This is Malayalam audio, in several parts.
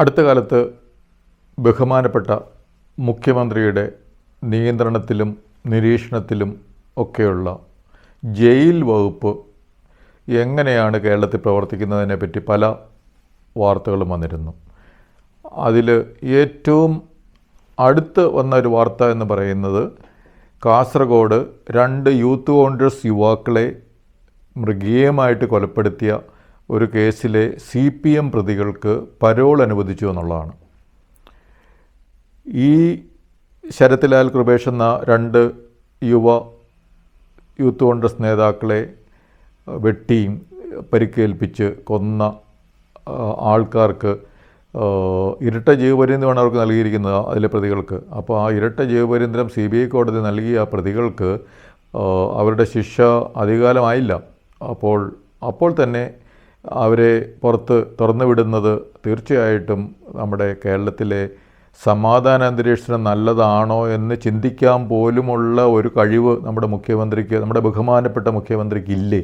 അടുത്ത കാലത്ത് ബഹുമാനപ്പെട്ട മുഖ്യമന്ത്രിയുടെ നിയന്ത്രണത്തിലും നിരീക്ഷണത്തിലും ഒക്കെയുള്ള ജയിൽ വകുപ്പ് എങ്ങനെയാണ് കേരളത്തിൽ പ്രവർത്തിക്കുന്നതിനെ പറ്റി പല വാർത്തകളും വന്നിരുന്നു. അതിൽ ഏറ്റവും അടുത്ത് വന്ന ഒരു വാർത്ത എന്ന് പറയുന്നത് കാസർഗോഡ് രണ്ട് യൂത്ത് കോൺഗ്രസ് യുവാക്കളെ മൃഗീയമായിട്ട് കൊലപ്പെടുത്തിയ ഒരു കേസിലെ സി പി എം പ്രതികൾക്ക് പരോൾ അനുവദിച്ചു എന്നുള്ളതാണ്. ഈ ശരത്ലാൽ കൃപേഷ് എന്ന രണ്ട് യുവ യൂത്ത് കോൺഗ്രസ് നേതാക്കളെ വെട്ടിയും പരിക്കേൽപ്പിച്ച് കൊന്ന ആൾക്കാർക്ക് ഇരട്ട ജീവപര്യന്തമാണ് അവർക്ക് നൽകിയിരിക്കുന്നത് അതിലെ പ്രതികൾക്ക്. അപ്പോൾ ആ ഇരട്ട ജീവപര്യന്തരം സി ബി ഐ കോടതി നൽകിയ പ്രതികൾക്ക് അവരുടെ ശിക്ഷ അധികാലമായില്ല. അപ്പോൾ അപ്പോൾ തന്നെ അവരെ പുറത്ത് തുറന്നു വിടുന്നത് തീർച്ചയായിട്ടും നമ്മുടെ കേരളത്തിലെ സമാധാന അന്തരീക്ഷത്തിന് നല്ലതാണോ എന്ന് ചിന്തിക്കാൻ പോലുമുള്ള ഒരു കഴിവ് നമ്മുടെ മുഖ്യമന്ത്രിക്ക് നമ്മുടെ ബഹുമാനപ്പെട്ട മുഖ്യമന്ത്രിക്ക് ഇല്ലേ?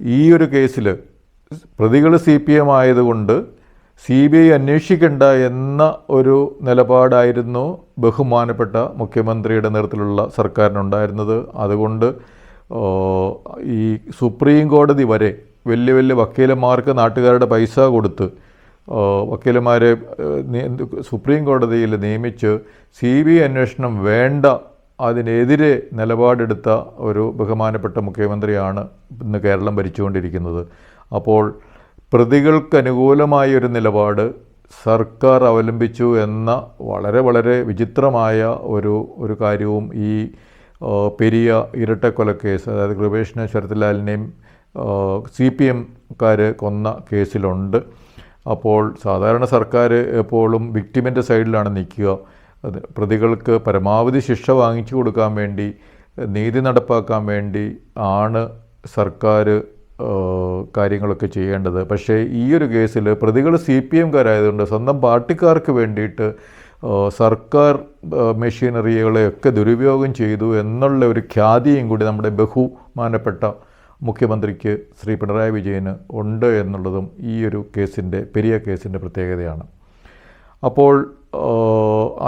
ഈ ഒരു കേസിൽ പ്രതികൾ സി പി എം ആയതുകൊണ്ട് സി ബി ഐ അന്വേഷിക്കേണ്ട എന്ന ഒരു നിലപാടായിരുന്നു ബഹുമാനപ്പെട്ട മുഖ്യമന്ത്രിയുടെ നേതൃത്വത്തിലുള്ള സർക്കാരിനുണ്ടായിരുന്നത്. അതുകൊണ്ട് ഈ സുപ്രീം കോടതി വരെ വലിയ വലിയ വക്കീലന്മാർക്ക് നാട്ടുകാരുടെ പൈസ കൊടുത്ത് വക്കീലന്മാരെ സുപ്രീം കോടതിയിൽ നിയമിച്ച് സി ബി അന്വേഷണം വേണ്ട അതിനെതിരെ നിലപാടെടുത്ത ഒരു ബഹുമാനപ്പെട്ട മുഖ്യമന്ത്രിയാണ് ഇന്ന് കേരളം ഭരിച്ചുകൊണ്ടിരിക്കുന്നത്. അപ്പോൾ പ്രതികൾക്ക് അനുകൂലമായ ഒരു നിലപാട് സർക്കാർ അവലംബിച്ചു എന്ന വളരെ വളരെ വിചിത്രമായ ഒരു ഒരു കാര്യവും ഈ പെരിയ ഇരട്ടക്കൊലക്കേസ് അതായത് കൃപേഷിനെ ശരത്ലാലിനെയും സി പി എംകാർ കൊന്ന കേസിലുണ്ട്. അപ്പോൾ സാധാരണ സർക്കാർ എപ്പോഴും വിക്ടിമിന്റെ സൈഡിലാണ് നിൽക്കുക. പ്രതികൾക്ക് പരമാവധി ശിക്ഷ വാങ്ങിച്ചു കൊടുക്കാൻ വേണ്ടി നീതി നടപ്പാക്കാൻ വേണ്ടി ആണ് സർക്കാർ കാര്യങ്ങളൊക്കെ ചെയ്യേണ്ടത്. പക്ഷേ ഈ ഒരു കേസിൽ പ്രതികൾ സി പി എംകാരായതുകൊണ്ട് സ്വന്തം പാർട്ടിക്കാർക്ക് വേണ്ടിയിട്ട് സർക്കാർ മെഷീനറികളെയൊക്കെ ദുരുപയോഗം ചെയ്തു എന്നുള്ള ഒരു ഖ്യാതിയും കൂടി നമ്മുടെ ബഹുമാനപ്പെട്ട മുഖ്യമന്ത്രിക്ക് ശ്രീ പിണറായി വിജയന് ഉണ്ട് എന്നുള്ളതും ഈ ഒരു കേസിന്റെ പെരിയ കേസിന്റെ പ്രത്യേകതയാണ്. അപ്പോൾ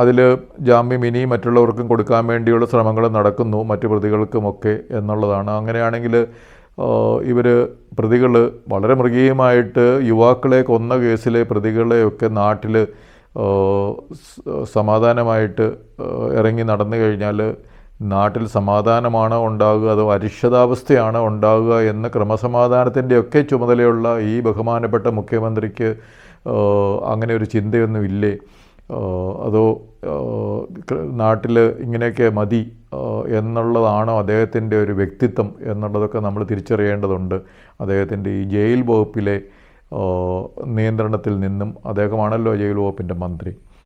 അതിൽ ജാമ്യം ഇനി മറ്റുള്ളവർക്കും കൊടുക്കാൻ വേണ്ടിയുള്ള ശ്രമങ്ങൾ നടക്കുന്നു മറ്റു പ്രതികൾക്കുമൊക്കെ എന്നുള്ളതാണ്. അങ്ങനെയാണെങ്കിൽ ഇവർ പ്രതികൾ വളരെ മൃഗീയമായിട്ട് യുവാക്കളെ കൊന്ന കേസിലെ പ്രതികളെയൊക്കെ നാട്ടിൽ സമാധാനമായിട്ട് ഇറങ്ങി നടന്നു കഴിഞ്ഞാൽ നാട്ടിൽ സമാധാനമാണ് ഉണ്ടാകുക അതോ അരിഷ്ടതാവസ്ഥയാണ് ഉണ്ടാകുക എന്ന് ക്രമസമാധാനത്തിന്റെയൊക്കെ ചുമതലയുള്ള ഈ ബഹുമാനപ്പെട്ട മുഖ്യമന്ത്രിക്ക് അങ്ങനെ ഒരു ചിന്തയൊന്നും ഇല്ലേ? അതോ നാട്ടിൽ ഇങ്ങനെയൊക്കെ മതി എന്നുള്ളതാണോ അദ്ദേഹത്തിന്റെ ഒരു വ്യക്തിത്വം എന്നുള്ളതൊക്കെ നമ്മൾ തിരിച്ചറിയേണ്ടതുണ്ട്. അദ്ദേഹത്തിന്റെ ഈ ജയിൽ വകുപ്പിലെ നിയന്ത്രണത്തിൽ നിന്നും അദ്ദേഹമാണല്ലോ ജയിൽ വകുപ്പിന്റെ മന്ത്രി.